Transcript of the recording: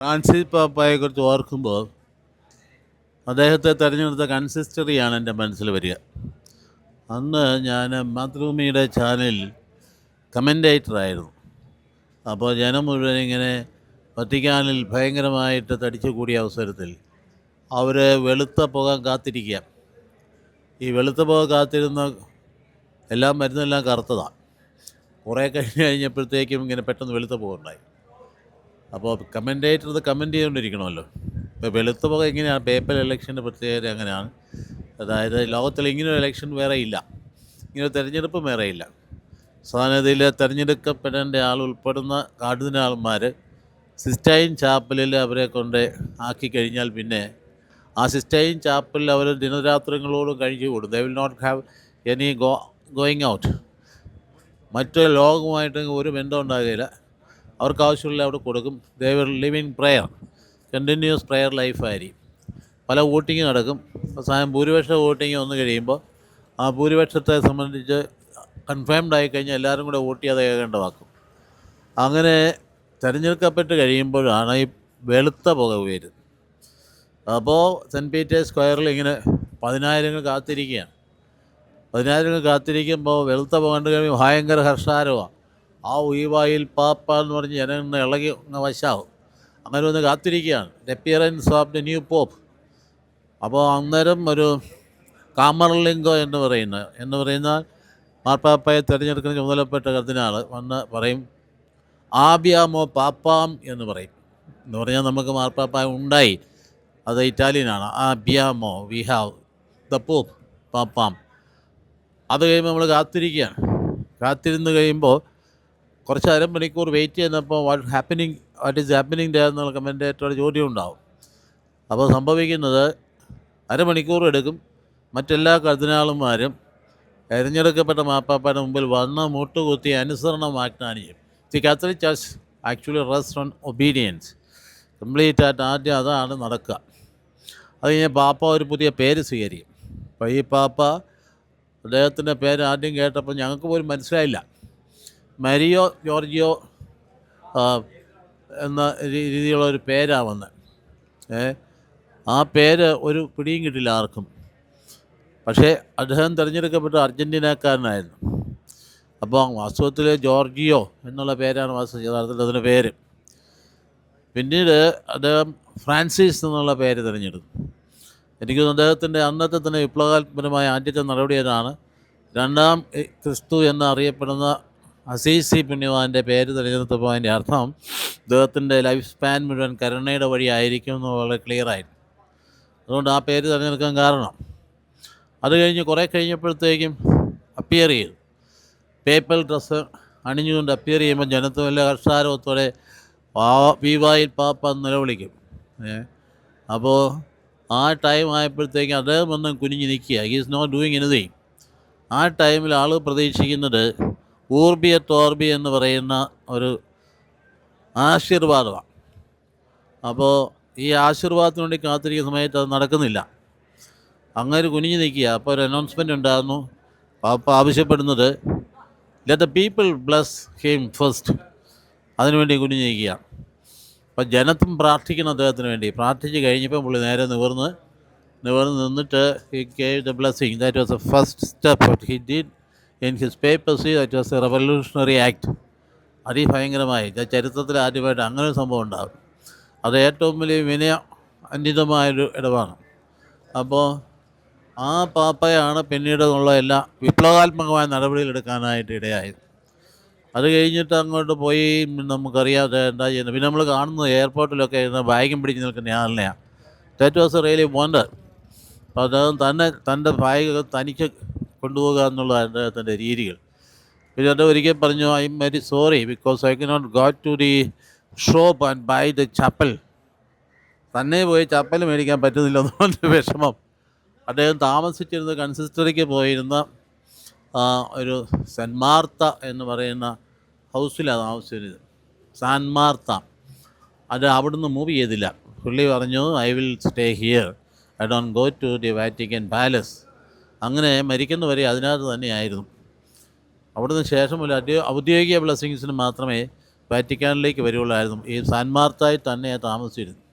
Francis പാപ്പായെക്കുറിച്ച് ഓർക്കുമ്പോൾ അദ്ദേഹത്തെ തിരഞ്ഞെടുത്ത കൺസിസ്റ്ററിയാണ് എന്റെ മനസ്സിൽ വരിക. അന്ന് ഞാൻ മാതൃഭൂമിയുടെ ചാനലിൽ കമന്റേറ്ററായിരുന്നു അപ്പോൾ ജനം മുഴുവൻ ഇങ്ങനെ വത്തിക്കാനിൽ ഭയങ്കരമായിട്ട് തടിച്ചു കൂടിയ അവസരത്തിൽ അവർ വെളുത്ത പുക കാത്തിരിക്കുക. ഈ വെളുത്ത പുക കാത്തിരുന്ന എല്ലാം മരുന്നെല്ലാം കറുത്തതാണ്. കുറേ കഴിഞ്ഞ് കഴിഞ്ഞപ്പോഴത്തേക്കും ഇങ്ങനെ പെട്ടെന്ന് വെളുത്ത പുക ഉണ്ടായി. അപ്പോൾ കമന്റേറ്റർ ഇത് കമന്റ് ചെയ്തുകൊണ്ടിരിക്കണമല്ലോ. ഇപ്പോൾ വെളുത്ത പുക എങ്ങനെയാണ് പേപ്പർ ഇലക്ഷന്റെ പ്രത്യേകത അങ്ങനെയാണ് അതായത് ലോകത്തിൽ ഇങ്ങനൊരു ഇലക്ഷൻ വേറെ ഇല്ല. ഇങ്ങനെ തിരഞ്ഞെടുപ്പ് വേറെ ഇല്ല. സാധാരണഗതിയിൽ തിരഞ്ഞെടുക്കപ്പെടേണ്ട ആൾ ഉൾപ്പെടുന്ന കാർഡിനാൾമാർ സിസ്റ്റൈൻ ചാപ്പലിൽ അവരെ കൊണ്ട് ആക്കി കഴിഞ്ഞാൽ പിന്നെ ആ സിസ്റ്റൈൻ ചാപ്പലിൽ അവർ ദിനരാത്രങ്ങളോടും കഴിച്ചു കൂടും. They will not have any go going out മറ്റൊരു ലോകവുമായിട്ട് ഒരു ബന്ധം ഉണ്ടാകില്ല അവർക്ക് ആവശ്യമുള്ള അവിടെ കൊടുക്കും. They will live in prayer continues prayer ലൈഫായിരിക്കും പല വോട്ടിങ് നടക്കും. അവസാനം ഭൂരിപക്ഷ വോട്ടിങ് വന്നു കഴിയുമ്പോൾ ആ ഭൂരിപക്ഷത്തെ സംബന്ധിച്ച് കൺഫേംഡ് ആയി കഴിഞ്ഞാൽ എല്ലാവരും കൂടെ വോട്ട് ചെയ്യാതെ കേൾക്കേണ്ടതാക്കും അങ്ങനെ തിരഞ്ഞെടുക്കപ്പെട്ട് കഴിയുമ്പോഴാണ് ഈ വെളുത്ത പുക വരുന്നത് അപ്പോൾ സെന്റ് പീറ്റേഴ്സ് സ്ക്വയറിൽ ഇങ്ങനെ പതിനായിരങ്ങൾ കാത്തിരിക്കുകയാണ്. പതിനായിരങ്ങൾ കാത്തിരിക്കുമ്പോൾ വെളുത്ത പുക കണ്ടു കഴിയുമ്പോൾ ഭയങ്കര ഹർഷാരമാണ് ആ ഉയവായിൽ പാപ്പ എന്ന് പറഞ്ഞ് ജനങ്ങൾ ഇളകി വശാവും. അങ്ങനെ ഒന്ന് കാത്തിരിക്കുകയാണ്. The appearance of the new pope അപ്പോൾ അന്നേരം ഒരു കാമർലിംഗോ എന്ന് പറയുന്ന എന്ന് പറയുന്ന മാർപ്പാപ്പയെ തിരഞ്ഞെടുക്കുന്ന ചുമതലപ്പെട്ട കത്തിനാൾ വന്ന് പറയും ആബിയാമോ പാപ്പാം എന്ന് പറയും. എന്ന് പറഞ്ഞാൽ നമുക്ക് മാർപ്പാപ്പ ഉണ്ടായി. അത് ഇറ്റാലിയനാണ്. ആബിയാമോ വി ഹാവ് ദ പോപ്പ് പാപ്പാം. അത് കഴിയുമ്പോൾ നമ്മൾ കാത്തിരിക്കുകയാണ്. കാത്തിരുന്ന് കഴിയുമ്പോൾ കുറച്ച് അരമണിക്കൂർ wait ചെയ്യുന്നപ്പോൾ what happening what is happening there എന്നുള്ള കമന്റേറ്ററുടെ ചോദ്യം ഉണ്ടാവും. അപ്പോൾ സംഭവിക്കുന്നത് അരമണിക്കൂർ എടുക്കും. മറ്റെല്ലാ കർദിനാളുമാരും തിരഞ്ഞെടുക്കപ്പെട്ട മാപ്പാപ്പയുടെ മുമ്പിൽ വന്ന് മുട്ടുകുത്തി അനുസരണം ചെയ്യും the Catholic Church actually rest on obedience complete ആയിട്ട് ആദ്യം അതാണ് നടക്കുക. അത് കഴിഞ്ഞ് പാപ്പ ഒരു പുതിയ പേര് സ്വീകരിക്കും. അപ്പോൾ ഈ പാപ്പ അദ്ദേഹത്തിന്റെ പേര് ആദ്യം കേട്ടപ്പോൾ ഞങ്ങൾക്ക് പോലും മനസ്സിലായില്ല. മരിയോ ജോർജിയോ എന്ന രീതിയിലുള്ള ഒരു പേരാണ് വന്നത് ഏ ആ പേര് ഒരു പിടിയും കിട്ടില്ല ആർക്കും. പക്ഷേ അദ്ദേഹം തിരഞ്ഞെടുക്കപ്പെട്ട അർജന്റീനക്കാരനായിരുന്നു അപ്പോൾ വാസ്തവത്തിൽ ജോർജിയോ എന്നുള്ള പേരാണ് വാസ്തവ യഥാർത്ഥത്തിൽ അതിന്റെ പേര്. പിന്നീട് അദ്ദേഹം ഫ്രാൻസിസ് എന്നുള്ള പേര് തിരഞ്ഞെടുത്തു. എനിക്ക് അദ്ദേഹത്തിന്റെ അന്നത്തെ തന്നെ വിപ്ലവാത്മകമായ ആദ്യത്തെ നടപടി ഏതാണ്? രണ്ടാം ക്രിസ്തു എന്നറിയപ്പെടുന്ന അസീസി പുണ്യവാന്റെ പേര് തിരഞ്ഞെടുത്തപ്പോൾ അതിന്റെ അർത്ഥം അദ്ദേഹത്തിന്റെ ലൈഫ് സ്പാൻ മുഴുവൻ കരുണയുടെ വഴി ആയിരിക്കും എന്ന് വളരെ ക്ലിയറായിരുന്നു അതുകൊണ്ട് ആ പേര് തിരഞ്ഞെടുക്കാൻ കാരണം. അത് കഴിഞ്ഞ് കുറേ കഴിഞ്ഞപ്പോഴത്തേക്കും അപ്പിയർ ചെയ്തു. പേപ്പൽ ഡ്രസ്സ് അണിഞ്ഞുകൊണ്ട് അപ്പിയർ ചെയ്യുമ്പോൾ ജനത്ത് വല്ല ഹർഷാരവത്തോടെ പാ വിവായിൽ പാപ്പ നിലവിളിക്കും. അപ്പോൾ ആ ടൈം ആയപ്പോഴത്തേക്കും അദ്ദേഹം ഒന്നും കുനിഞ്ഞ് നിൽക്കുക. ഹീസ് നോട്ട് ഡൂയിങ് എനിതിങ് ആ ടൈമിൽ ആൾ പ്രതീക്ഷിക്കുന്നത് ഊർബിയ തോർബി എന്ന് പറയുന്ന ഒരു ആശീർവാദമാണ്. അപ്പോൾ ഈ ആശീർവാദത്തിന് വേണ്ടി കാത്തിരിക്കുന്ന സമയത്ത് അത് നടക്കുന്നില്ല. അങ്ങനെ കുനിഞ്ഞു നിൽക്കുക. അപ്പോൾ ഒരു അനൗൺസ്മെന്റ് ഉണ്ടായിരുന്നു. പാപ്പ ആവശ്യപ്പെടുന്നത് let the people bless him first അതിനുവേണ്ടി കുനിഞ്ഞു നിൽക്കുക. അപ്പോൾ ജനത്തും പ്രാർത്ഥിക്കണം അദ്ദേഹത്തിന് വേണ്ടി. പ്രാർത്ഥിച്ച് കഴിഞ്ഞപ്പോൾ പുള്ളി നേരെ നിവർന്ന് നിവർന്ന് നിന്നിട്ട് he gave the blessing that was a first step he did in his papers that was a revolutionary act അതിഭയങ്കരമായി. ചരിത്രത്തിൽ ആദ്യമായിട്ട് അങ്ങനെ ഒരു സംഭവം ഉണ്ടാകും. അത് ഏറ്റവും വലിയ വിനയ അന്യതമായൊരു ഇടവാണ് അപ്പോൾ ആ പാപ്പയാണ് പിന്നീട് ഉള്ള എല്ലാ വിപ്ലവാത്മകമായ നടപടികളെടുക്കാനായിട്ട് ഇടയായത്. അത് കഴിഞ്ഞിട്ട് അങ്ങോട്ട് പോയി നമുക്കറിയാതെ എന്താ ചെയ്യുന്നത്. പിന്നെ നമ്മൾ കാണുന്നത് എയർപോർട്ടിലൊക്കെ ഇരുന്ന് ബാഗും പിടിച്ച് നിൽക്കുന്ന ആളിനെയാണ് ദാറ്റ് വാസ് റിയലി വണ്ടർ അപ്പോൾ അദ്ദേഹം തന്നെ തന്റെ ബാഗ് തനിക്ക് കൊണ്ടുപോകുക എന്നുള്ള അദ്ദേഹത്തിന്റെ രീതികൾ. പിന്നെ അദ്ദേഹം ഒരിക്കൽ പറഞ്ഞു I am very sorry because I cannot go to the shop and buy the chappal. തന്നെ പോയി ചപ്പൽ മേടിക്കാൻ പറ്റുന്നില്ല എന്നുകൊണ്ട് വിഷമം. അദ്ദേഹം താമസിച്ചിരുന്ന കൺസിസ്റ്ററിക്ക് പോയിരുന്ന ഒരു സെന്റ് എന്ന് പറയുന്ന ഹൗസിലാണ് താമസിച്ചിരുന്നത്. സാൻമാർത്ത അത് അവിടുന്ന് മൂവ് ചെയ്തില്ല. പുള്ളി പറഞ്ഞു I will stay here. I don't go to the Vatican palace. അങ്ങനെ മരിക്കുന്നവരെ അതിനകത്ത് തന്നെയായിരുന്നു. അവിടുന്ന് ശേഷമുള്ള ഔദ്യോഗിക ബ്ലെസ്സിങ്സിന് മാത്രമേ വാറ്റിക്കാനിലേക്ക് വരികയുള്ളായിരുന്നു. ഈ സാൻമാർത്തായി തന്നെ താമസിച്ചിരുന്നു.